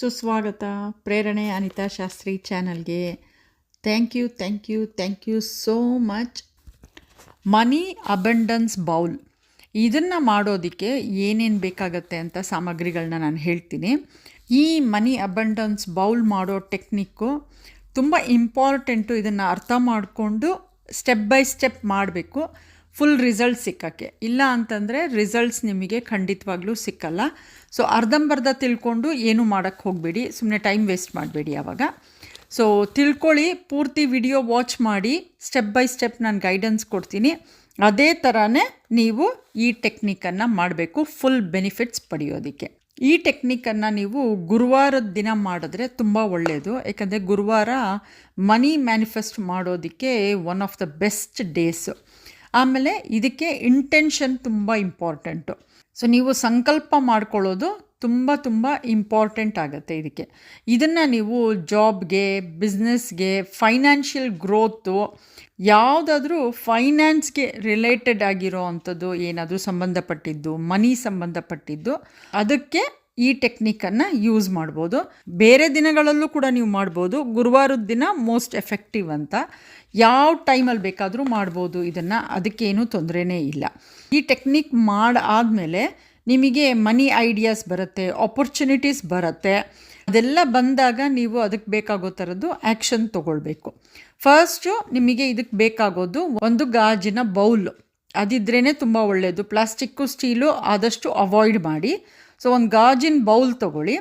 ಸುಸ್ವಾಗತ, ಪ್ರೇರಣೆ ಅನಿತಾ ಶಾಸ್ತ್ರಿ ಚಾನಲ್ಗೆ. Thank you thank you thank you so much. Money abundance bowl. ಇದನ್ನು ಮಾಡೋದಕ್ಕೆ ಏನೇನು ಬೇಕಾಗತ್ತೆ ಅಂತ ಸಾಮಗ್ರಿಗಳನ್ನ ನಾನು ಹೇಳ್ತೀನಿ. ಈ ಮನಿ ಅಬಂಡನ್ಸ್ ಬೌಲ್ ಮಾಡೋ ಟೆಕ್ನಿಕ್ಕು ತುಂಬ ಇಂಪಾರ್ಟೆಂಟು ಇದನ್ನು ಅರ್ಥ ಮಾಡಿಕೊಂಡು ಸ್ಟೆಪ್ ಬೈ ಸ್ಟೆಪ್ ಮಾಡಬೇಕು. ಫುಲ್ ರಿಸಲ್ಟ್ ಸಿಕ್ಕಕ್ಕೆ. ಇಲ್ಲ ಅಂತಂದರೆ ರಿಸಲ್ಟ್ಸ್ ನಿಮಗೆ ಖಂಡಿತವಾಗ್ಲೂ ಸಿಕ್ಕಲ್ಲ. ಸೊ ಅರ್ಧಂಬರ್ಧ ತಿಳ್ಕೊಂಡು ಏನೂ ಮಾಡೋಕ್ಕೆ ಹೋಗಬೇಡಿ. ಸುಮ್ಮನೆ ಟೈಮ್ ವೇಸ್ಟ್ ಮಾಡಬೇಡಿ ಆವಾಗ ಸೊ ತಿಳ್ಕೊಳ್ಳಿ, ಪೂರ್ತಿ ವಿಡಿಯೋ ವಾಚ್ ಮಾಡಿ ಸ್ಟೆಪ್ ಬೈ ಸ್ಟೆಪ್ ನಾನು ಗೈಡೆನ್ಸ್ ಕೊಡ್ತೀನಿ. ಅದೇ ಥರನೇ ನೀವು ಈ ಟೆಕ್ನಿಕನ್ನು ಮಾಡಬೇಕು ಫುಲ್ ಬೆನಿಫಿಟ್ಸ್ ಪಡೆಯೋದಕ್ಕೆ. ಈ ಟೆಕ್ನಿಕನ್ನು ನೀವು ಗುರುವಾರದ ದಿನ ಮಾಡಿದ್ರೆ ತುಂಬ ಒಳ್ಳೆಯದು ಯಾಕಂದರೆ ಗುರುವಾರ ಮನಿ ಮ್ಯಾನಿಫೆಸ್ಟ್ ಮಾಡೋದಕ್ಕೆ one of the best days ಆಮೇಲೆ ಇದಕ್ಕೆ ಇಂಟೆನ್ಷನ್ ತುಂಬ ಇಂಪಾರ್ಟೆಂಟು ಸೊ ನೀವು ಸಂಕಲ್ಪ ಮಾಡ್ಕೊಳ್ಳೋದು ತುಂಬ ತುಂಬ ಇಂಪಾರ್ಟೆಂಟ್ ಆಗುತ್ತೆ ಇದಕ್ಕೆ. ಇದನ್ನು ನೀವು ಜಾಬ್ಗೆ ಬಿಸ್ನೆಸ್ಗೆ ಫೈನಾನ್ಷಿಯಲ್ ಗ್ರೋತು ಯಾವುದಾದ್ರೂ ಫೈನಾನ್ಸ್ಗೆ ರಿಲೇಟೆಡ್ ಆಗಿರೋ ಅಂಥದ್ದು ಏನಾದರೂ ಸಂಬಂಧಪಟ್ಟಿದ್ದು ಮನಿ ಸಂಬಂಧಪಟ್ಟಿದ್ದು, ಅದಕ್ಕೆ ಈ ಟೆಕ್ನಿಕನ್ನು ಯೂಸ್ ಮಾಡ್ಬೋದು. ಬೇರೆ ದಿನಗಳಲ್ಲೂ ಕೂಡ ನೀವು ಮಾಡ್ಬೋದು. ಗುರುವಾರದ ದಿನ ಮೋಸ್ಟ್ ಎಫೆಕ್ಟಿವ್ ಅಂತ. ಯಾವ ಟೈಮಲ್ಲಿ ಬೇಕಾದರೂ ಮಾಡ್ಬೋದು. ಇದನ್ನು ಅದಕ್ಕೇನು ತೊಂದರೆನೇ ಇಲ್ಲ. ಈ ಟೆಕ್ನಿಕ್ ಮಾಡಾದಮೇಲೆ ನಿಮಗೆ ಮನಿ ಐಡಿಯಾಸ್ ಬರುತ್ತೆ ಆಪರ್ಚುನಿಟೀಸ್ ಬರುತ್ತೆ. ಅದೆಲ್ಲ ಬಂದಾಗ ನೀವು ಅದಕ್ಕೆ ಬೇಕಾಗೋ ಥರದ್ದು ಆ್ಯಕ್ಷನ್ ತೊಗೊಳ್ಬೇಕು. ಫಸ್ಟು ನಿಮಗೆ ಇದಕ್ಕೆ ಬೇಕಾಗೋದು ಒಂದು ಗಾಜಿನ ಬೌಲ್ ಅದಿದ್ರೇ ತುಂಬ ಒಳ್ಳೆಯದು ಪ್ಲಾಸ್ಟಿಕ್ಕು, ಸ್ಟೀಲು ಆದಷ್ಟು ಅವಾಯ್ಡ್ ಮಾಡಿ. ಸೊ ಒಂದು ಗಾಜಿನ ಬೌಲ್ ತೊಗೊಳ್ಳಿ.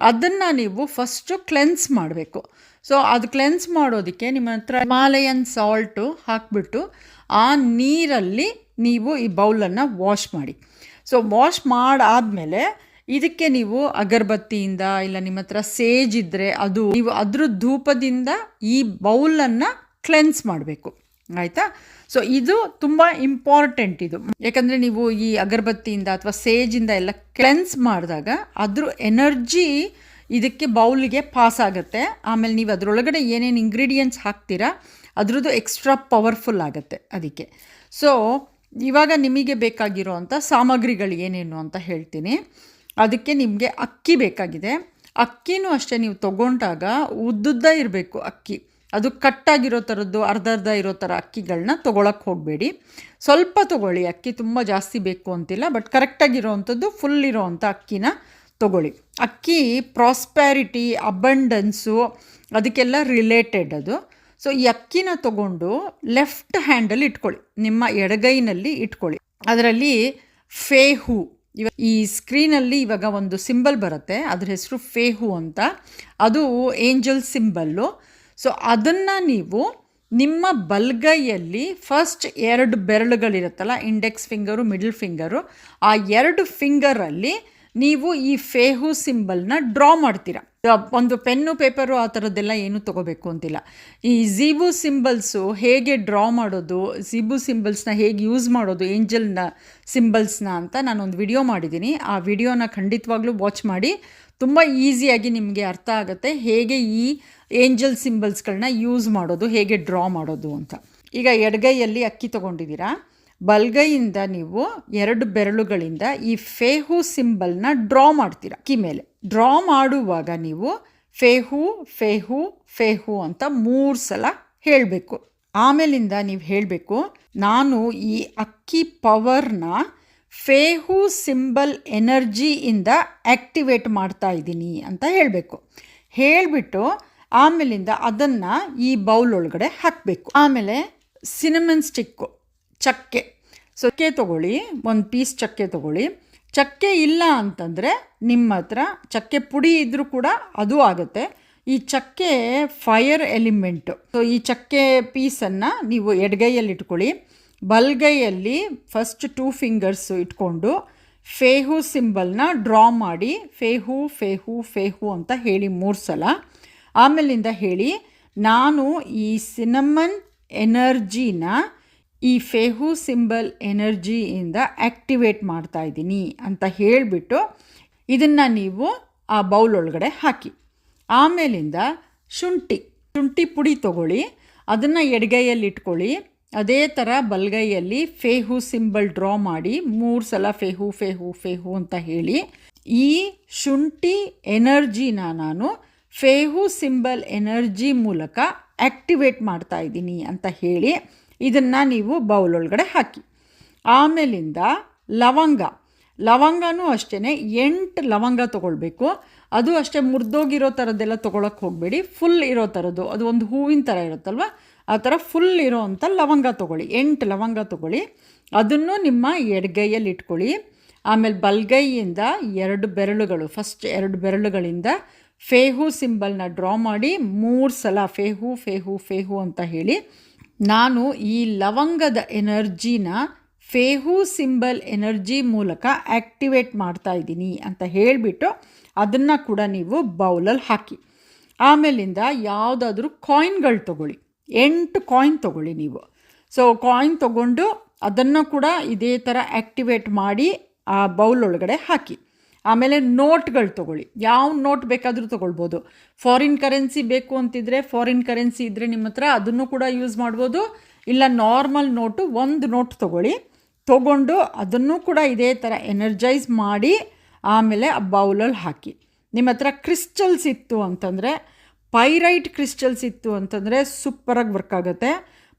ಅದನ್ನು ನೀವು ಫಸ್ಟು ಕ್ಲೆನ್ಸ್ ಮಾಡಬೇಕು. ಸೊ ಅದು ಕ್ಲೆನ್ಸ್ ಮಾಡೋದಕ್ಕೆ ನಿಮ್ಮ ಹತ್ರ ಹಿಮಾಲಯನ್ ಸಾಲ್ಟು ಹಾಕಿಬಿಟ್ಟು ಆ ನೀರಲ್ಲಿ ನೀವು ಈ ಬೌಲನ್ನು ವಾಶ್ ಮಾಡಿ. ಸೊ ವಾಶ್ ಮಾಡಾದಮೇಲೆ ಇದಕ್ಕೆ ನೀವು ಅಗರಬತ್ತಿಯಿಂದ ಇಲ್ಲ ನಿಮ್ಮ ಹತ್ರ ಸೇಜ್ ಇದ್ದರೆ ಅದು ನೀವು ಅದ್ರ ಧೂಪದಿಂದ ಈ ಬೌಲನ್ನು ಕ್ಲೆನ್ಸ್ ಮಾಡಬೇಕು. ಆಯಿತಾ? ಸೊ ಇದು ತುಂಬ ಇಂಪಾರ್ಟೆಂಟ್ ಇದು. ಯಾಕಂದರೆ ನೀವು ಈ ಅಗರಬತ್ತಿಯಿಂದ ಅಥವಾ ಸೇಜಿಂದ ಎಲ್ಲ ಕ್ಲೆನ್ಸ್ ಮಾಡಿದಾಗ ಅದ್ರ ಎನರ್ಜಿ ಇದಕ್ಕೆ ಬೌಲ್ಗೆ ಪಾಸ್ ಆಗುತ್ತೆ ಆಮೇಲೆ ನೀವು ಅದರೊಳಗಡೆ ಏನೇನು ಇಂಗ್ರೀಡಿಯೆಂಟ್ಸ್ ಹಾಕ್ತೀರಾ, ಅದರದ್ದು ಎಕ್ಸ್ಟ್ರಾ ಪವರ್ಫುಲ್ ಆಗುತ್ತೆ ಅದಕ್ಕೆ. ಸೊ ಇವಾಗ ನಿಮಗೆ ಬೇಕಾಗಿರೋ ಅಂಥ ಸಾಮಗ್ರಿಗಳು ಏನೇನು ಅಂತ ಹೇಳ್ತೀನಿ. ಅದಕ್ಕೆ ನಿಮಗೆ ಅಕ್ಕಿ ಬೇಕಾಗಿದೆ. ಅಕ್ಕಿನೂ ಅಷ್ಟೇ ನೀವು ತೊಗೊಂಡಾಗ ಉದ್ದುದ್ದ ಇರಬೇಕು ಅಕ್ಕಿ. ಅದು ಕಟ್ಟಾಗಿರೋ ಥರದ್ದು, ಅರ್ಧ ಅರ್ಧ ಇರೋ ಥರ ಅಕ್ಕಿಗಳನ್ನ ತೊಗೊಳಕ್ಕೆ ಹೋಗಬೇಡಿ. ಸ್ವಲ್ಪ ತೊಗೊಳ್ಳಿ, ಅಕ್ಕಿ ತುಂಬ ಜಾಸ್ತಿ ಬೇಕು ಅಂತಿಲ್ಲ, ಬಟ್ ಕರೆಕ್ಟಾಗಿರೋ ಅಂಥದ್ದು ಫುಲ್ ಇರೋ ಅಂಥ ಅಕ್ಕಿನ ತೊಗೊಳ್ಳಿ. ಅಕ್ಕಿ ಪ್ರಾಸ್ಪ್ಯಾರಿಟಿ ಅಬಂಡನ್ಸು ಅದಕ್ಕೆಲ್ಲ ರಿಲೇಟೆಡ್ ಅದು. ಸೊ ಈ ಅಕ್ಕಿನ ತಗೊಂಡು ಲೆಫ್ಟ್ ಹ್ಯಾಂಡಲ್ಲಿ ಇಟ್ಕೊಳ್ಳಿ. ನಿಮ್ಮ ಎಡಗೈನಲ್ಲಿ ಇಟ್ಕೊಳ್ಳಿ. ಅದರಲ್ಲಿ ಫೇಹು. ಇವ ಈ ಸ್ಕ್ರೀನಲ್ಲಿ ಇವಾಗ ಒಂದು ಸಿಂಬಲ್ ಬರುತ್ತೆ. ಅದ್ರ ಹೆಸರು ಫೇಹು ಅಂತ. ಅದು ಏಂಜಲ್ ಸಿಂಬಲ್ಲು ಸೊ ಅದನ್ನು ನೀವು ನಿಮ್ಮ ಬಲ್ಗೈಯಲ್ಲಿ ಫಸ್ಟ್ ಎರಡು ಬೆರಳುಗಳಿರುತ್ತಲ್ಲ ಇಂಡೆಕ್ಸ್ ಫಿಂಗರು ಮಿಡಲ್ ಫಿಂಗರು ಆ ಎರಡು ಫಿಂಗರಲ್ಲಿ ನೀವು ಈ ಫೇಹು ಸಿಂಬಲ್ನ ಡ್ರಾ ಮಾಡ್ತೀರಾ? ಒಂದು ಪೆನ್ನು, ಪೇಪರು ಆ ಥರದ್ದೆಲ್ಲ ಏನೂ ತೊಗೋಬೇಕು ಅಂತಿಲ್ಲ. ಈ ಝೀಬು ಸಿಂಬಲ್ಸು ಹೇಗೆ ಡ್ರಾ ಮಾಡೋದು, ಝೀಬು ಸಿಂಬಲ್ಸ್ನ ಹೇಗೆ ಯೂಸ್ ಮಾಡೋದು, ಏಂಜಲ್ನ ಸಿಂಬಲ್ಸ್ನ ಅಂತ ನಾನೊಂದು ವಿಡಿಯೋ ಮಾಡಿದ್ದೀನಿ. ಆ ವಿಡಿಯೋನ ಖಂಡಿತವಾಗ್ಲೂ ವಾಚ್ ಮಾಡಿ, ತುಂಬ ಈಸಿಯಾಗಿ ನಿಮಗೆ ಅರ್ಥ ಆಗುತ್ತೆ ಹೇಗೆ ಈ ಏಂಜಲ್ ಸಿಂಬಲ್ಸ್ಗಳನ್ನ ಯೂಸ್ ಮಾಡೋದು, ಹೇಗೆ ಡ್ರಾ ಮಾಡೋದು ಅಂತ. ಈಗ ಎಡಗೈಯಲ್ಲಿ ಅಕ್ಕಿ ತೊಗೊಂಡಿದ್ದೀರಾ? ಬಲ್ಗೈಯಿಂದ ನೀವು ಎರಡು ಬೆರಳುಗಳಿಂದ ಈ ಫೇಹು ಸಿಂಬಲ್ನ ಡ್ರಾ ಮಾಡ್ತೀರ. ಅಕ್ಕಿ ಮೇಲೆ. ಡ್ರಾ ಮಾಡುವಾಗ ನೀವು ಫೇಹು ಫೇಹು ಫೇಹು ಅಂತ ಮೂರು ಸಲ ಹೇಳಬೇಕು. ಆಮೇಲಿಂದ ನೀವು ಹೇಳಬೇಕು, ನಾನು ಈ ಅಕ್ಕಿ ಪವರ್ನ ಫೇಹು ಸಿಂಬಲ್ ಎನರ್ಜಿಯಿಂದ ಆ್ಯಕ್ಟಿವೇಟ್ ಮಾಡ್ತಾ ಇದ್ದೀನಿ ಅಂತ ಹೇಳಬೇಕು. ಹೇಳಿಬಿಟ್ಟು ಆಮೇಲಿಂದ ಅದನ್ನು ಈ ಬೌಲ್ ಒಳಗಡೆ ಹಾಕಬೇಕು. ಆಮೇಲೆ ಸಿನಮನ್ ಸ್ಟಿಕ್ಕು. ಚಕ್ಕೆ. ಚಕ್ಕೆ ತೊಗೊಳ್ಳಿ, ಒಂದು ಪೀಸ್ ಚಕ್ಕೆ ತೊಗೊಳ್ಳಿ. ಚಕ್ಕೆ ಇಲ್ಲ ಅಂತಂದರೆ ನಿಮ್ಮ ಹತ್ರ ಚಕ್ಕೆ ಪುಡಿ ಇದ್ದರೂ ಕೂಡ ಅದು ಆಗುತ್ತೆ. ಈ ಚಕ್ಕೆ ಫೈರ್ ಎಲಿಮೆಂಟು ಸೊ ಈ ಚಕ್ಕೆ ಪೀಸನ್ನು ನೀವು ಎಡಗೈಯಲ್ಲಿ ಇಟ್ಕೊಳ್ಳಿ. ಬಲ್ಗೈಯಲ್ಲಿ ಫಸ್ಟ್ ಟೂ ಫಿಂಗರ್ಸು ಇಟ್ಕೊಂಡು ಫೇಹು ಸಿಂಬಲ್ನ ಡ್ರಾ ಮಾಡಿ, ಫೇಹು ಫೇಹು ಫೇಹು ಅಂತ ಹೇಳಿ ಮೂರು ಸಲ. ಆಮೇಲಿಂದ ಹೇಳಿ, ನಾನು ಈ ಸಿನಮನ್ ಎನರ್ಜಿನ ಈ ಫೇಹು ಸಿಂಬಲ್ ಎನರ್ಜಿಯಿಂದ ಆ್ಯಕ್ಟಿವೇಟ್ ಮಾಡ್ತಾ ಇದ್ದೀನಿ ಅಂತ ಹೇಳಿಬಿಟ್ಟು ಇದನ್ನು ನೀವು ಆ ಬೌಲ್ ಒಳಗಡೆ ಹಾಕಿ. ಆಮೇಲಿಂದ ಶುಂಠಿ ಶುಂಠಿ ಪುಡಿ ತೊಗೊಳ್ಳಿ. ಅದನ್ನು ಎಡಗೈಯಲ್ಲಿ ಇಟ್ಕೊಳ್ಳಿ. ಅದೇ ಥರ ಬಲಗೈಯಲ್ಲಿ ಫೇಹು ಸಿಂಬಲ್ ಡ್ರಾ ಮಾಡಿ ಮೂರು ಸಲ ಫೇಹು ಫೇಹು ಫೇಹು ಅಂತ ಹೇಳಿ ಈ ಶುಂಠಿ ಎನರ್ಜಿನ ನಾನು ಫೇಹು ಸಿಂಬಲ್ ಎನರ್ಜಿ ಮೂಲಕ ಆ್ಯಕ್ಟಿವೇಟ್ ಮಾಡ್ತಾ ಇದ್ದೀನಿ ಅಂತ ಹೇಳಿ ಇದನ್ನು ನೀವು ಬೌಲ್ ಒಳಗಡೆ ಹಾಕಿ. ಆಮೇಲಿಂದ ಲವಂಗ. ಲವಂಗನೂ ಅಷ್ಟೇ ಎಂಟು ಲವಂಗ ತೊಗೊಳ್ಬೇಕು. ಅದು ಅಷ್ಟೇ ಮುರಿದೋಗಿರೋ ಥರದ್ದೆಲ್ಲ ತೊಗೊಳಕ್ಕೆ ಹೋಗಬೇಡಿ. ಫುಲ್ ಇರೋ ಥರದ್ದು ಅದು ಒಂದು ಹೂವಿನ ಥರ ಇರುತ್ತಲ್ವ? ಆ ಥರ ಫುಲ್ ಇರೋ ಅಂಥ ಲವಂಗ ತೊಗೊಳ್ಳಿ. ಎಂಟು ಲವಂಗ ತೊಗೊಳ್ಳಿ. ಅದನ್ನು ನಿಮ್ಮ ಎಡಗೈಯಲ್ಲಿ ಇಟ್ಕೊಳ್ಳಿ. ಆಮೇಲೆ ಬಲ್ಗೈಯಿಂದ ಎರಡು ಬೆರಳುಗಳು, ಫಸ್ಟ್ ಎರಡು ಬೆರಳುಗಳಿಂದ ಫೇಹು ಸಿಂಬಲ್ನ ಡ್ರಾ ಮಾಡಿ ಮೂರು ಸಲ ಫೇಹು ಫೇಹು ಫೇಹು ಅಂತ ಹೇಳಿ ನಾನು ಈ ಲವಂಗದ ಎನರ್ಜಿನ ಫೇಹು ಸಿಂಬಲ್ ಎನರ್ಜಿ ಮೂಲಕ ಆ್ಯಕ್ಟಿವೇಟ್ ಮಾಡ್ತಾ ಇದ್ದೀನಿ ಅಂತ ಹೇಳಿಬಿಟ್ಟು ಅದನ್ನು ಕೂಡ ನೀವು ಬೌಲಲ್ಲಿ ಹಾಕಿ. ಆಮೇಲಿಂದ ಯಾವುದಾದ್ರೂ ಕಾಯಿನ್ಗಳು ತೊಗೊಳ್ಳಿ. ಎಂಟು ಕಾಯಿನ್ ತೊಗೊಳ್ಳಿ ನೀವು. ಸೊ, ಕಾಯಿನ್ ತೊಗೊಂಡು ಅದನ್ನು ಕೂಡ ಇದೇ ಥರ ಆ್ಯಕ್ಟಿವೇಟ್ ಮಾಡಿ ಆ ಬೌಲ್ ಒಳಗಡೆ ಹಾಕಿ. ಆಮೇಲೆ ನೋಟ್ಗಳು ತೊಗೊಳ್ಳಿ. ಯಾವ ನೋಟ್ ಬೇಕಾದರೂ ತೊಗೊಳ್ಬೋದು. ಫಾರಿನ್ ಕರೆನ್ಸಿ ಬೇಕು ಅಂತಿದ್ರೆ ಫಾರಿನ್ ಕರೆನ್ಸಿ ಇದ್ದರೆ ನಿಮ್ಮ ಹತ್ರ ಅದನ್ನು ಕೂಡ ಯೂಸ್ ಮಾಡ್ಬೋದು. ಇಲ್ಲ ನಾರ್ಮಲ್ ನೋಟು ಒಂದು ನೋಟ್ ತೊಗೊಳ್ಳಿ. ತೊಗೊಂಡು ಅದನ್ನು ಕೂಡ ಇದೇ ಥರ ಎನರ್ಜೈಸ್ ಮಾಡಿ ಆಮೇಲೆ ಆ ಬೌಲಲ್ಲಿ ಹಾಕಿ. ನಿಮ್ಮ ಹತ್ರ ಕ್ರಿಸ್ಟಲ್ಸ್ ಇತ್ತು ಅಂತಂದರೆ ಪೈರೈಟ್ ಕ್ರಿಸ್ಟಲ್ಸ್ ಇತ್ತು ಅಂತಂದರೆ ಸೂಪರಾಗಿ ವರ್ಕ್ ಆಗುತ್ತೆ.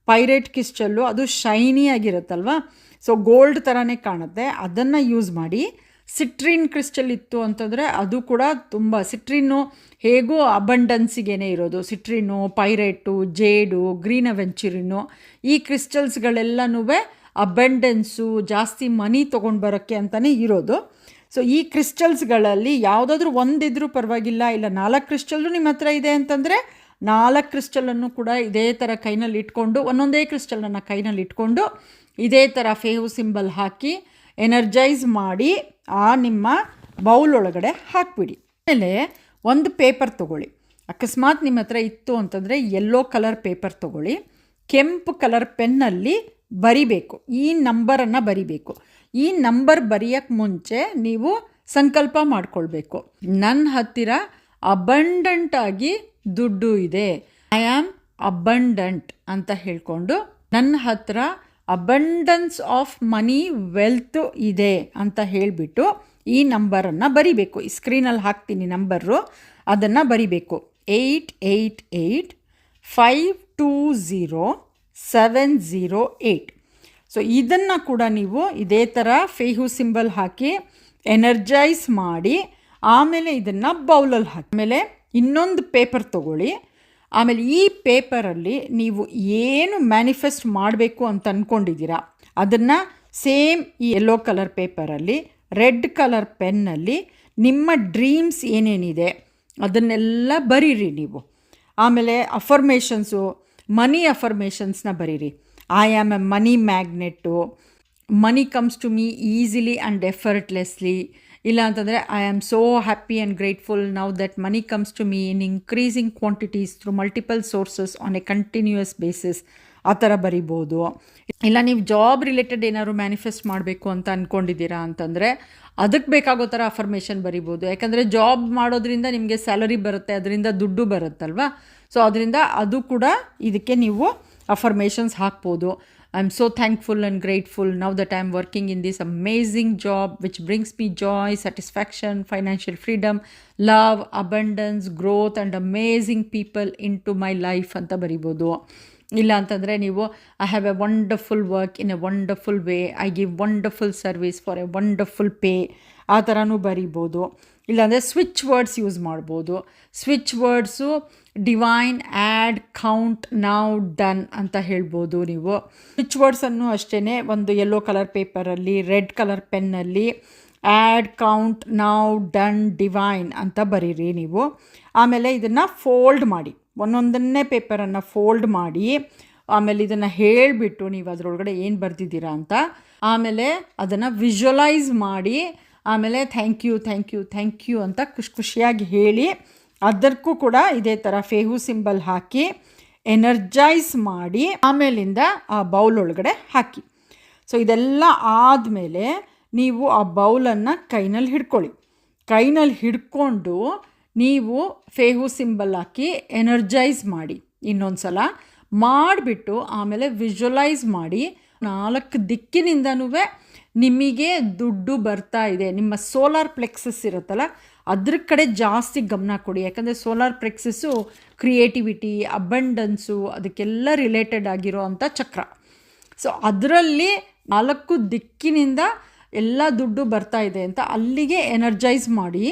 ಪೈರೈಟ್ ಕ್ರಿಸ್ಟಲ್ಲು ಅದು ಶೈನಿ ಆಗಿರುತ್ತಲ್ವ? ಸೊ ಗೋಲ್ಡ್ ಥರನೇ ಕಾಣುತ್ತೆ. ಅದನ್ನು ಯೂಸ್ ಮಾಡಿ ಸಿಟ್ರಿನ್ ಕ್ರಿಸ್ಟಲ್ ಇತ್ತು ಅಂತಂದರೆ ಅದು ಕೂಡ ತುಂಬ, ಸಿಟ್ರಿನ್ನು ಹೇಗೂ ಅಬಂಡನ್ಸಿಗೇನೆ ಇರೋದು. ಸಿಟ್ರಿನ್ನು, ಪೈರೇಟು, ಜೇಡು, ಗ್ರೀನ್ ಅವೆಂಚುರಿನು ಈ ಕ್ರಿಸ್ಟಲ್ಸ್ಗಳೆಲ್ಲನೂ ಅಬೆಂಡೆನ್ಸು, ಜಾಸ್ತಿ ಮನಿ ತೊಗೊಂಡು ಬರೋಕ್ಕೆ ಅಂತಲೇ ಇರೋದು. ಸೊ ಈ ಕ್ರಿಸ್ಟಲ್ಸ್ಗಳಲ್ಲಿ ಯಾವುದಾದ್ರೂ ಒಂದಿದ್ರೂ ಪರವಾಗಿಲ್ಲ. ಇಲ್ಲ, ನಾಲ್ಕು ಕ್ರಿಸ್ಟಲ್ಲು ನಿಮ್ಮ ಹತ್ರ ಇದೆ ಅಂತಂದರೆ ನಾಲ್ಕು ಕ್ರಿಸ್ಟಲನ್ನು ಕೂಡ ಇದೇ ಥರ ಕೈನಲ್ಲಿ ಇಟ್ಕೊಂಡು, ಒಂದೊಂದೇ ಕ್ರಿಸ್ಟಲನ್ನು ಕೈನಲ್ಲಿ ಇಟ್ಕೊಂಡು ಇದೇ ಥರ ಫೇವು ಸಿಂಬಲ್ ಹಾಕಿ ಎನರ್ಜೈಸ್ ಮಾಡಿ ಆ ನಿಮ್ಮ ಬೌಲ್ ಒಳಗಡೆ ಹಾಕಿಬಿಡಿ. ಆಮೇಲೆ ಒಂದು ಪೇಪರ್ ತೊಗೊಳ್ಳಿ. ಅಕಸ್ಮಾತ್ ನಿಮ್ಮ ಹತ್ರ ಇತ್ತು ಅಂತಂದರೆ ಯೆಲ್ಲೋ ಕಲರ್ ಪೇಪರ್ ತೊಗೊಳ್ಳಿ. ಕೆಂಪು ಕಲರ್ ಪೆನ್ನಲ್ಲಿ ಬರಿಬೇಕು. ಈ ನಂಬರನ್ನು ಬರಿಬೇಕು. ಈ ನಂಬರ್ ಬರೆಯೋಕ್ಕೆ ಮುಂಚೆ ನೀವು ಸಂಕಲ್ಪ ಮಾಡಿಕೊಳ್ಬೇಕು. ನನ್ನ ಹತ್ತಿರ ಅಬಂಡಂಟ್ ಆಗಿ ದುಡ್ಡು ಇದೆ. ಐ ಆಮ್ ಅಬಂಡಂಟ್ ಅಂತ ಹೇಳಿಕೊಂಡು ನನ್ನ ಹತ್ರ ಅಬಂಡನ್ಸ್ ಆಫ್ ಮನಿ ವೆಲ್ತ್ ಇದೆ ಅಂತ ಹೇಳಿಬಿಟ್ಟು ಈ ನಂಬರನ್ನು ಬರಿಬೇಕು. ಈ ಸ್ಕ್ರೀನಲ್ಲಿ ಹಾಕ್ತೀನಿ ನಂಬರು ಅದನ್ನು ಬರಿಬೇಕು. Eight eight eight five two zero seven zero eight so ಇದನ್ನು ಕೂಡ ನೀವು ಇದೇ ಥರ ಫೇಹು ಸಿಂಬಲ್ ಹಾಕಿ ಎನರ್ಜೈಸ್ ಮಾಡಿ, ಆಮೇಲೆ ಇದನ್ನು ಬೌಲಲ್ಲಿ ಹಾಕಿ. ಆಮೇಲೆ ಇನ್ನೊಂದು ಪೇಪರ್ ತೊಗೊಳ್ಳಿ. ಆಮೇಲೆ ಈ ಪೇಪರಲ್ಲಿ ನೀವು ಏನು ಮ್ಯಾನಿಫೆಸ್ಟ್ ಮಾಡಬೇಕು ಅಂತ ಅಂದ್ಕೊಂಡಿದ್ದೀರಾ ಅದನ್ನು ಸೇಮ್ ಈ ಯೆಲ್ಲೋ ಕಲರ್ ಪೇಪರಲ್ಲಿ ರೆಡ್ ಕಲರ್ ಪೆನ್ನಲ್ಲಿ ನಿಮ್ಮ ಡ್ರೀಮ್ಸ್ ಏನೇನಿದೆ, ಅದನ್ನೆಲ್ಲ ಬರೀರಿ ನೀವು. ಆಮೇಲೆ ಅಫರ್ಮೇಷನ್ಸು ಮನಿ ಅಫರ್ಮೇಷನ್ಸ್ನ ಬರೀರಿ. I am a money magnet money comes to me easily and effortlessly ಇಲ್ಲ ಅಂತಂದರೆ I am so happy and grateful now that money comes to me in increasing quantities through multiple sources on a continuous basis ಆ ಥರ ಬರಿಬೋದು. ಇಲ್ಲ, ನೀವು job related ಏನಾದ್ರು manifest ಮಾಡಬೇಕು ಅಂತ ಅಂದ್ಕೊಂಡಿದ್ದೀರಾ ಅಂತಂದರೆ, ಅದಕ್ಕೆ ಬೇಕಾಗೋ ಥರ ಅಫರ್ಮೇಷನ್ ಬರಿಬೋದು. ಯಾಕಂದರೆ ಜಾಬ್ ಮಾಡೋದ್ರಿಂದ ನಿಮಗೆ ಸ್ಯಾಲರಿ ಬರುತ್ತೆ, ಅದರಿಂದ ದುಡ್ಡು ಬರುತ್ತಲ್ವ? ಸೊ ಅದರಿಂದ ಅದು ಕೂಡ ಇದಕ್ಕೆ ನೀವು ಅಫರ್ಮೇಷನ್ಸ್ ಹಾಕ್ಬೋದು. Thankful and grateful now that I am working in this amazing job which brings me joy satisfaction financial freedom love abundance growth and amazing people into my life ಅಂತ ಬರಿಬೋದು. ಇಲ್ಲ ಅಂತಂದರೆ ನೀವು I have a wonderful work in a wonderful way I give wonderful service for a wonderful pay ಆ ಥರನೂ ಬರಿಬೋದು. ಇಲ್ಲಾಂದರೆ switch words use ಮಾಡ್ಬೋದು. Switch words divine add count now done ಅಂತ ಹೇಳ್ಬೋದು ನೀವು. ಸ್ವಿಚ್ ವರ್ಡ್ಸನ್ನು ಅಷ್ಟೇ ಒಂದು ಯೆಲ್ಲೋ ಕಲರ್ ಪೇಪರಲ್ಲಿ red colour ಪೆನ್ನಲ್ಲಿ add count now done divine ಅಂತ ಬರೀರಿ ನೀವು. ಆಮೇಲೆ ಇದನ್ನು ಫೋಲ್ಡ್ ಮಾಡಿ, ಒಂದೊಂದನ್ನೇ ಪೇಪರನ್ನು ಫೋಲ್ಡ್ ಮಾಡಿ, ಆಮೇಲೆ ಇದನ್ನು ಹೇಳಿಬಿಟ್ಟು ನೀವು ಅದರೊಳಗಡೆ ಏನು ಬರ್ತಿದ್ದೀರಾ ಅಂತ, ಆಮೇಲೆ ಅದನ್ನು ವಿಜುವಲೈಸ್ ಮಾಡಿ, ಆಮೇಲೆ thank you thank you thank you ಅಂತ ಖುಷಿ ಖುಷಿಯಾಗಿ ಹೇಳಿ ಅದಕ್ಕೂ ಕೂಡ ಇದೇ ಥರ ಫೇಹು ಸಿಂಬಲ್ ಹಾಕಿ ಎನರ್ಜೈಸ್ ಮಾಡಿ ಆಮೇಲಿಂದ ಆ ಬೌಲ್ ಒಳಗಡೆ ಹಾಕಿ. ಸೊ ಇದೆಲ್ಲ ಆದಮೇಲೆ ನೀವು ಆ ಬೌಲನ್ನು ಕೈನಲ್ಲಿ ಹಿಡ್ಕೊಳ್ಳಿ. ಕೈನಲ್ಲಿ ಹಿಡ್ಕೊಂಡು ನೀವು ಫೇಹು ಸಿಂಬಲ್ ಹಾಕಿ ಎನರ್ಜೈಸ್ ಮಾಡಿ ಇನ್ನೊಂದು ಸಲ ಮಾಡಿಬಿಟ್ಟು ಆಮೇಲೆ ವಿಜುವಲೈಸ್ ಮಾಡಿ ನಾಲ್ಕು ದಿಕ್ಕಿನಿಂದನೂ ನಿಮಗೆ ದುಡ್ಡು ಬರ್ತಾ ಇದೆ. ನಿಮ್ಮ ಸೋಲಾರ್ ಪ್ಲೆಕ್ಸಸ್ ಇರುತ್ತಲ್ಲ ಅದ್ರ ಕಡೆ ಜಾಸ್ತಿ ಗಮನ ಕೊಡಿ. ಯಾಕಂದರೆ ಸೋಲಾರ್ ಪ್ರೆಕ್ಸಸ್ಸು ಕ್ರಿಯೇಟಿವಿಟಿ ಅಬಂಡನ್ಸು ಅದಕ್ಕೆಲ್ಲ ರಿಲೇಟೆಡ್ ಆಗಿರೋ ಅಂಥ ಚಕ್ರ. ಸೊ ಅದರಲ್ಲಿ ನಾಲ್ಕು ದಿಕ್ಕಿನಿಂದ ಎಲ್ಲ ದುಡ್ಡು ಬರ್ತಾ ಇದೆ ಅಂತ ಅಲ್ಲಿಗೆ ಎನರ್ಜೈಸ್ ಮಾಡಿ,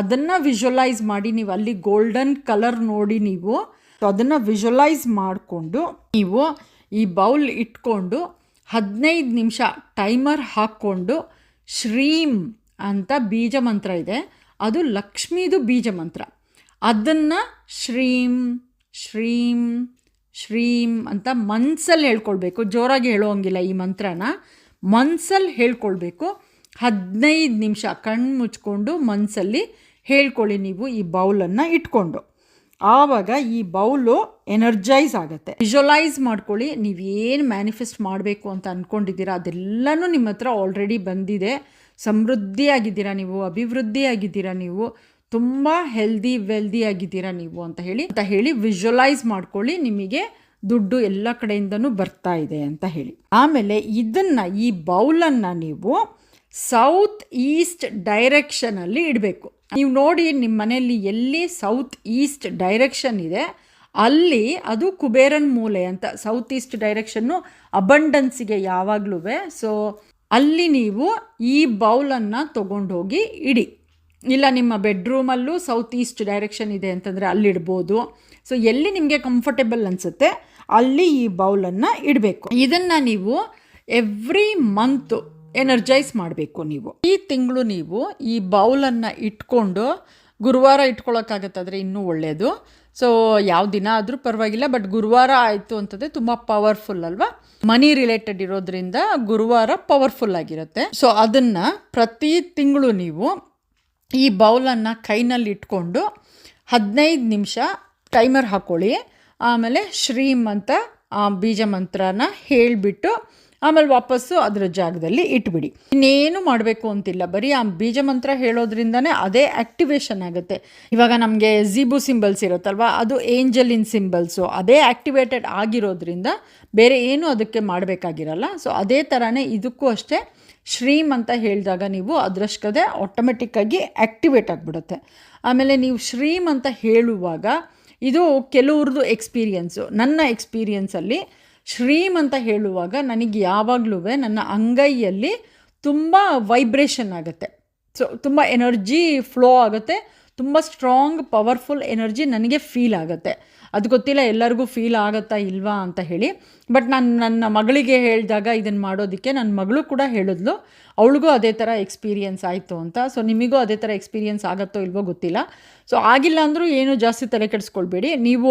ಅದನ್ನು ವಿಜುವಲೈಸ್ ಮಾಡಿ, ನೀವು ಅಲ್ಲಿ ಗೋಲ್ಡನ್ ಕಲರ್ ನೋಡಿ ನೀವು. ಸೊ ಅದನ್ನು ವಿಜುವಲೈಸ್ ಮಾಡಿಕೊಂಡು ನೀವು ಈ ಬೌಲ್ ಇಟ್ಕೊಂಡು ಹದಿನೈದು ನಿಮಿಷ ಟೈಮರ್ ಹಾಕ್ಕೊಂಡು ಶ್ರೀಮ್ ಅಂತ ಬೀಜ ಮಂತ್ರ ಇದೆ. ಅದು ಲಕ್ಷ್ಮೀದು ಬೀಜ ಮಂತ್ರ. ಅದನ್ನು ಶ್ರೀಂ ಶ್ರೀಂ ಶ್ರೀಂ ಅಂತ ಮನ್ಸಲ್ಲಿ ಹೇಳ್ಕೊಳ್ಬೇಕು. ಜೋರಾಗಿ ಹೇಳೋಂಗಿಲ್ಲ ಈ ಮಂತ್ರನ. ಮನ್ಸಲ್ಲಿ ಹೇಳ್ಕೊಳ್ಬೇಕು. ಹದಿನೈದು ನಿಮಿಷ ಕಣ್ಣು ಮುಚ್ಕೊಂಡು ಮನಸ್ಸಲ್ಲಿ ಹೇಳ್ಕೊಳ್ಳಿ ನೀವು ಈ ಬೌಲನ್ನು ಇಟ್ಕೊಂಡು. ಆವಾಗ ಈ ಬೌಲು ಎನರ್ಜೈಸ್ ಆಗುತ್ತೆ. ವಿಜುವಲೈಸ್ ಮಾಡ್ಕೊಳ್ಳಿ. ನೀವೇನು ಮ್ಯಾನಿಫೆಸ್ಟ್ ಮಾಡಬೇಕು ಅಂತ ಅಂದ್ಕೊಂಡಿದ್ದೀರಾ ಅದೆಲ್ಲನೂ ನಿಮ್ಮ ಹತ್ರ ಆಲ್ರೆಡಿ ಬಂದಿದೆ. ಸಮೃದ್ಧಿಯಾಗಿದ್ದೀರಾ ನೀವು, ಅಭಿವೃದ್ಧಿಯಾಗಿದ್ದೀರಾ ನೀವು, ತುಂಬ ಹೆಲ್ದಿ ವೆಲ್ದಿ ಆಗಿದ್ದೀರಾ ನೀವು ಅಂತ ಹೇಳಿ ಅಂತ ಹೇಳಿ ವಿಜುವಲೈಸ್ ಮಾಡ್ಕೊಳ್ಳಿ, ನಿಮಗೆ ದುಡ್ಡು ಎಲ್ಲ ಕಡೆಯಿಂದನೂ ಬರ್ತಾ ಇದೆ ಅಂತ ಹೇಳಿ. ಆಮೇಲೆ ಇದನ್ನು, ಈ ಬೌಲನ್ನು ನೀವು ಸೌತ್ ಈಸ್ಟ್ ಡೈರೆಕ್ಷನಲ್ಲಿ ಇಡಬೇಕು. ನೀವು ನೋಡಿ, ನಿಮ್ಮ ಮನೆಯಲ್ಲಿ ಎಲ್ಲಿ ಸೌತ್ ಈಸ್ಟ್ ಡೈರೆಕ್ಷನ್ ಇದೆ, ಅಲ್ಲಿ ಅದು ಕುಬೇರನ್ ಮೂಲೆ ಅಂತ ಸೌತ್ ಈಸ್ಟ್ ಡೈರೆಕ್ಷನ್ನು ಅಬಂಡನ್ಸಿಗೆ ಯಾವಾಗಲೂ ಸೊ ಅಲ್ಲಿ ನೀವು ಈ ಬೌಲನ್ನು ತೊಗೊಂಡೋಗಿ ಇಡಿ. ಇಲ್ಲ, ನಿಮ್ಮ ಬೆಡ್ರೂಮಲ್ಲೂ ಸೌತ್ ಈಸ್ಟ್ ಡೈರೆಕ್ಷನ್ ಇದೆ ಅಂತಂದರೆ ಅಲ್ಲಿಡ್ಬೋದು ಸೊ, ಎಲ್ಲಿ ನಿಮಗೆ ಕಂಫರ್ಟೇಬಲ್ ಅನಿಸುತ್ತೆ ಅಲ್ಲಿ ಈ ಬೌಲನ್ನು ಇಡಬೇಕು. ಇದನ್ನು ನೀವು ಎವ್ರಿ ಮಂತು ಎನರ್ಜೈಸ್ ಮಾಡಬೇಕು ನೀವು. ಈ ತಿಂಗಳು ನೀವು ಈ ಬೌಲನ್ನು ಇಟ್ಕೊಂಡು ಗುರುವಾರ ಇಟ್ಕೊಳ್ಳೋಕ್ಕಾಗತ್ತಾದರೆ ಇನ್ನೂ ಒಳ್ಳೆಯದು ಸೊ ಯಾವ ದಿನ ಆದರೂ ಪರವಾಗಿಲ್ಲ ಬಟ್ ಗುರುವಾರ ಆಯಿತು ಅಂತಂದರೆ ತುಂಬ ಪವರ್ಫುಲ್ ಅಲ್ವಾ? ಮನಿ ರಿಲೇಟೆಡ್ ಇರೋದ್ರಿಂದ ಗುರುವಾರ ಪವರ್ಫುಲ್ ಆಗಿರುತ್ತೆ. ಸೊ ಅದನ್ನು ಪ್ರತಿ ತಿಂಗಳು ನೀವು ಈ ಬೌಲನ್ನು ಕೈನಲ್ಲಿ ಇಟ್ಕೊಂಡು ಹದಿನೈದು ನಿಮಿಷ ಟೈಮರ್ ಹಾಕ್ಕೊಳ್ಳಿ ಆಮೇಲೆ ಶ್ರೀಮ್ ಅಂತ ಬೀಜ ಮಂತ್ರನ ಹೇಳಿಬಿಟ್ಟು ಆಮೇಲೆ ವಾಪಸ್ಸು ಅದರ ಜಾಗದಲ್ಲಿ ಇಟ್ಬಿಡಿ. ಇನ್ನೇನು ಮಾಡಬೇಕು ಅಂತಿಲ್ಲ. ಬರೀ ಆ ಬೀಜ ಮಂತ್ರ ಹೇಳೋದ್ರಿಂದನೇ ಅದೇ ಆ್ಯಕ್ಟಿವೇಷನ್ ಆಗುತ್ತೆ. ಇವಾಗ ನಮಗೆ ಝೀಬು ಸಿಂಬಲ್ಸ್ ಇರುತ್ತಲ್ವ? ಅದು ಏಂಜಲಿನ್ ಸಿಂಬಲ್ಸು ಅದೇ ಆ್ಯಕ್ಟಿವೇಟೆಡ್ ಆಗಿರೋದ್ರಿಂದ ಬೇರೆ ಏನು ಅದಕ್ಕೆ ಮಾಡಬೇಕಾಗಿರಲ್ಲ. ಸೊ ಅದೇ ಥರನೇ ಇದಕ್ಕೂ ಅಷ್ಟೇ ಶ್ರೀಮ್ ಅಂತ ಹೇಳಿದಾಗ ನೀವು ಅದರಷ್ಟೇ ಆಟೋಮೆಟಿಕ್ಕಾಗಿ ಆ್ಯಕ್ಟಿವೇಟ್ ಆಗಿಬಿಡುತ್ತೆ. ಆಮೇಲೆ ನೀವು ಶ್ರೀಮ್ ಅಂತ ಹೇಳುವಾಗ ಇದು ಕೆಲವ್ರದ್ದು ಎಕ್ಸ್ಪೀರಿಯನ್ಸು ನನ್ನ ಎಕ್ಸ್ಪೀರಿಯನ್ಸಲ್ಲಿ ಶ್ರೀಮ್ ಅಂತ ಹೇಳುವಾಗ ನನಗೆ ಯಾವಾಗಲೂ ನನ್ನ ಅಂಗೈಯಲ್ಲಿ ತುಂಬ ವೈಬ್ರೇಷನ್ ಆಗುತ್ತೆ. ಸೊ ತುಂಬ ಎನರ್ಜಿ ಫ್ಲೋ ಆಗುತ್ತೆ. ತುಂಬ ಸ್ಟ್ರಾಂಗ್ ಪವರ್ಫುಲ್ ಎನರ್ಜಿ ನನಗೆ ಫೀಲ್ ಆಗುತ್ತೆ. ಅದು ಗೊತ್ತಿಲ್ಲ ಎಲ್ಲರಿಗೂ ಫೀಲ್ ಆಗುತ್ತಾ ಇಲ್ವಾ ಅಂತ ಹೇಳಿ. ಬಟ್ ನಾನು ನನ್ನ ಮಗಳಿಗೆ ಹೇಳಿದಾಗ ಇದನ್ನು ಮಾಡೋದಕ್ಕೆ ನನ್ನ ಮಗಳು ಕೂಡ ಹೇಳಿದ್ಲು, ಅವಳಿಗೂ ಅದೇ ಥರ ಎಕ್ಸ್ಪೀರಿಯನ್ಸ್ ಆಯಿತು ಅಂತ. ಸೊ ನಿಮಗೂ ಅದೇ ಥರ ಎಕ್ಸ್ಪೀರಿಯನ್ಸ್ ಆಗುತ್ತೋ ಇಲ್ವೋ ಗೊತ್ತಿಲ್ಲ. ಸೊ ಆಗಿಲ್ಲ ಅಂದರೂ ಏನು ಜಾಸ್ತಿ ತಲೆ ಕೆಡಿಸ್ಕೊಳ್ಬೇಡಿ. ನೀವು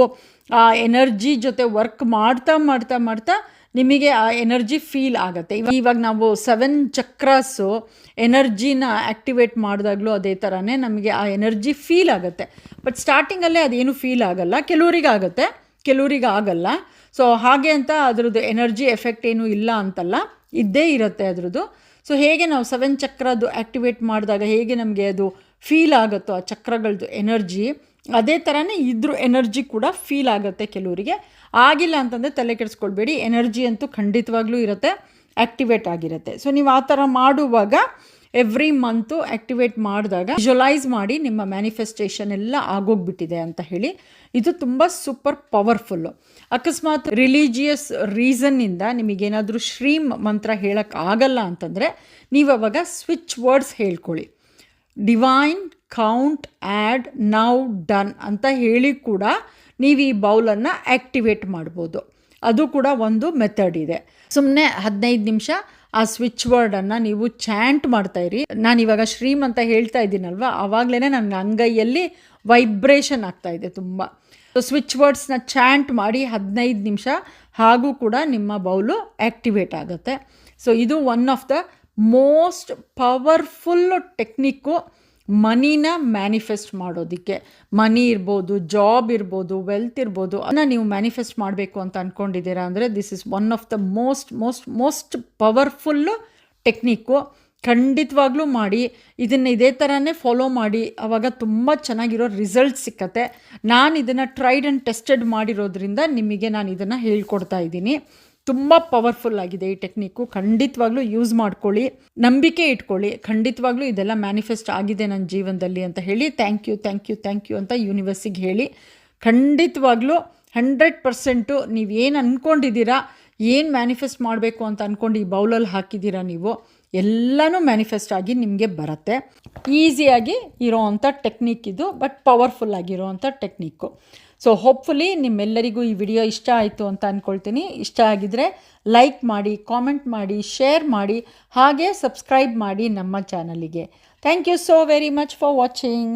ಆ ಎನರ್ಜಿ ಜೊತೆ ವರ್ಕ್ ಮಾಡ್ತಾ ಮಾಡ್ತಾ ಮಾಡ್ತಾ ನಿಮಗೆ ಆ ಎನರ್ಜಿ ಫೀಲ್ ಆಗುತ್ತೆ. ಇವಾಗ ನಾವು ಸೆವೆನ್ ಚಕ್ರಾಸು ಎನರ್ಜಿನ ಆ್ಯಕ್ಟಿವೇಟ್ ಮಾಡಿದಾಗಲೂ ಅದೇ ಥರನೇ ನಮಗೆ ಆ ಎನರ್ಜಿ ಫೀಲ್ ಆಗುತ್ತೆ. ಬಟ್ ಸ್ಟಾರ್ಟಿಂಗಲ್ಲೇ ಅದೇನು ಫೀಲ್ ಆಗಲ್ಲ. ಕೆಲವರಿಗೆ ಆಗುತ್ತೆ. ಕೆಲವರಿಗೆ ಆಗಲ್ಲ. ಸೊ ಹಾಗೆ ಅಂತ ಅದರದ್ದು ಎನರ್ಜಿ ಎಫೆಕ್ಟ್ ಏನೂ ಇಲ್ಲ ಅಂತಲ್ಲ. ಇದ್ದೇ ಇರುತ್ತೆ ಅದರದ್ದು. ಸೊ ಹೇಗೆ ನಾವು ಸೆವೆನ್ ಚಕ್ರದ್ದು ಆ್ಯಕ್ಟಿವೇಟ್ ಮಾಡಿದಾಗ ಹೇಗೆ ನಮಗೆ ಅದು ಫೀಲ್ ಆಗುತ್ತೋ ಆ ಚಕ್ರಗಳದ್ದು ಎನರ್ಜಿ ಅದೇ ಥರನೇ ಇದ್ರ ಎನರ್ಜಿ ಕೂಡ ಫೀಲ್ ಆಗುತ್ತೆ ಕೆಲವರಿಗೆ. ಆಗಿಲ್ಲ ಅಂತಂದರೆ ತಲೆ ಕೆಡಿಸ್ಕೊಳ್ಬೇಡಿ, ಎನರ್ಜಿ ಅಂತೂ ಖಂಡಿತವಾಗ್ಲೂ ಇರುತ್ತೆ ಆ್ಯಕ್ಟಿವೇಟ್ ಆಗಿರುತ್ತೆ. ಸೊ ನೀವು ಆ ಥರ ಮಾಡುವಾಗ ಎವ್ರಿ ಮಂತು ಆ್ಯಕ್ಟಿವೇಟ್ ಮಾಡಿದಾಗ ವಿಜುವಲೈಸ್ ಮಾಡಿ ನಿಮ್ಮ ಮ್ಯಾನಿಫೆಸ್ಟೇಷನ್ ಎಲ್ಲ ಆಗೋಗ್ಬಿಟ್ಟಿದೆ ಅಂತ ಹೇಳಿ. ಇದು ತುಂಬ ಸೂಪರ್ ಪವರ್ಫುಲ್ಲು ಅಕಸ್ಮಾತ್ ರಿಲಿಜಿಯಸ್ ರೀಸನ್ನಿಂದ ನಿಮಗೇನಾದರೂ ಶ್ರೀಮ್ ಮಂತ್ರ ಹೇಳೋಕ್ಕಾಗಲ್ಲ ಅಂತಂದರೆ, ನೀವು ಅವಾಗ switch words ಹೇಳ್ಕೊಳ್ಳಿ. Divine count add now done ಅಂತ ಹೇಳಿ ಕೂಡ ನೀವು ಈ ಬೌಲನ್ನು ಆ್ಯಕ್ಟಿವೇಟ್ ಮಾಡ್ಬೋದು. ಅದು ಕೂಡ ಒಂದು ಮೆಥಡ್ ಇದೆ. ಸುಮ್ಮನೆ ಹದಿನೈದು ನಿಮಿಷ ಆ ಸ್ವಿಚ್ ವರ್ಡನ್ನು ನೀವು ಚಾಂಟ್ ಮಾಡ್ತಾಯಿರಿ ನಾನು ಇವಾಗ ಶ್ರೀಮ್ ಅಂತ ಹೇಳ್ತಾ ಇದ್ದೀನಲ್ವ? ಆವಾಗಲೇ ನನ್ನ ಅಂಗೈಯಲ್ಲಿ ವೈಬ್ರೇಷನ್ ಆಗ್ತಾ ಇದೆ ತುಂಬ. ಸೊ ಸ್ವಿಚ್ ವರ್ಡ್ಸ್ನ ಚಾಂಟ್ ಮಾಡಿ ಹದಿನೈದು ನಿಮಿಷ ಹಾಗೂ ಕೂಡ ನಿಮ್ಮ ಬೌಲು ಆ್ಯಕ್ಟಿವೇಟ್ ಆಗುತ್ತೆ. ಸೊ ಇದು one of the most powerful technique ಮನಿನ manifest ಮಾಡೋದಕ್ಕೆ. ಮನಿ ಇರ್ಬೋದು ಜಾಬ್ ಇರ್ಬೋದು ವೆಲ್ತ್ ಇರ್ಬೋದು, ಅದನ್ನ ನೀವು ಮ್ಯಾನಿಫೆಸ್ಟ್ ಮಾಡಬೇಕು ಅಂತ ಅಂದ್ಕೊಂಡಿದ್ದೀರಾ ಅಂದರೆ this is one of the most most most powerful technique ಖಂಡಿತವಾಗ್ಲೂ ಮಾಡಿ, ಇದನ್ನು ಇದೇ ಥರನೇ ಫಾಲೋ ಮಾಡಿ ಆವಾಗ ತುಂಬ ಚೆನ್ನಾಗಿರೋ ರಿಸಲ್ಟ್ ಸಿಕ್ಕತ್ತೆ. ನಾನು ಇದನ್ನು ಟ್ರೈಡ್ ಆ್ಯಂಡ್ ಟೆಸ್ಟೆಡ್ ಮಾಡಿರೋದ್ರಿಂದ ನಿಮಗೆ ನಾನು ಇದನ್ನು ಹೇಳ್ಕೊಡ್ತಾ ಇದ್ದೀನಿ. ತುಂಬ ಪವರ್ಫುಲ್ ಆಗಿದೆ ಈ ಟೆಕ್ನಿಕ್ಕು ಖಂಡಿತವಾಗ್ಲೂ ಯೂಸ್ ಮಾಡ್ಕೊಳ್ಳಿ. ನಂಬಿಕೆ ಇಟ್ಕೊಳ್ಳಿ. ಖಂಡಿತವಾಗ್ಲೂ ಇದೆಲ್ಲ ಮ್ಯಾನಿಫೆಸ್ಟ್ ಆಗಿದೆ ನನ್ನ ಜೀವನದಲ್ಲಿ ಅಂತ ಹೇಳಿ thank you thank you thank you ಅಂತ ಯೂನಿವರ್ಸಿಗೆ ಹೇಳಿ. ಖಂಡಿತವಾಗ್ಲೂ ಹಂಡ್ರೆಡ್ ಪರ್ಸೆಂಟು ನೀವು ಏನು ಅಂದ್ಕೊಂಡಿದ್ದೀರಾ ಏನು ಮ್ಯಾನಿಫೆಸ್ಟ್ ಮಾಡಬೇಕು ಅಂತ ಅಂದ್ಕೊಂಡು ಈ ಬೌಲಲ್ಲಿ ಹಾಕಿದ್ದೀರಾ ನೀವು, ಎಲ್ಲನೂ ಮ್ಯಾನಿಫೆಸ್ಟ್ ಆಗಿ ನಿಮಗೆ ಬರುತ್ತೆ. ಈಸಿಯಾಗಿ ಇರೋವಂಥ ಟೆಕ್ನಿಕ್ ಇದು ಬಟ್ ಪವರ್ಫುಲ್ ಆಗಿರೋವಂಥ ಟೆಕ್ನಿಕ್ಕು ಸೊ ಹೋಪ್ಫುಲಿ ನಿಮ್ಮೆಲ್ಲರಿಗೂ ಈ ವಿಡಿಯೋ ಇಷ್ಟ ಆಯಿತು ಅಂತ ಅಂದ್ಕೊಳ್ತೀನಿ ಇಷ್ಟ ಆಗಿದರೆ ಲೈಕ್ ಮಾಡಿ ಕಾಮೆಂಟ್ ಮಾಡಿ ಶೇರ್ ಮಾಡಿ, ಹಾಗೆ ಸಬ್ಸ್ಕ್ರೈಬ್ ಮಾಡಿ ನಮ್ಮ ಚಾನಲಿಗೆ thank you so very much for watching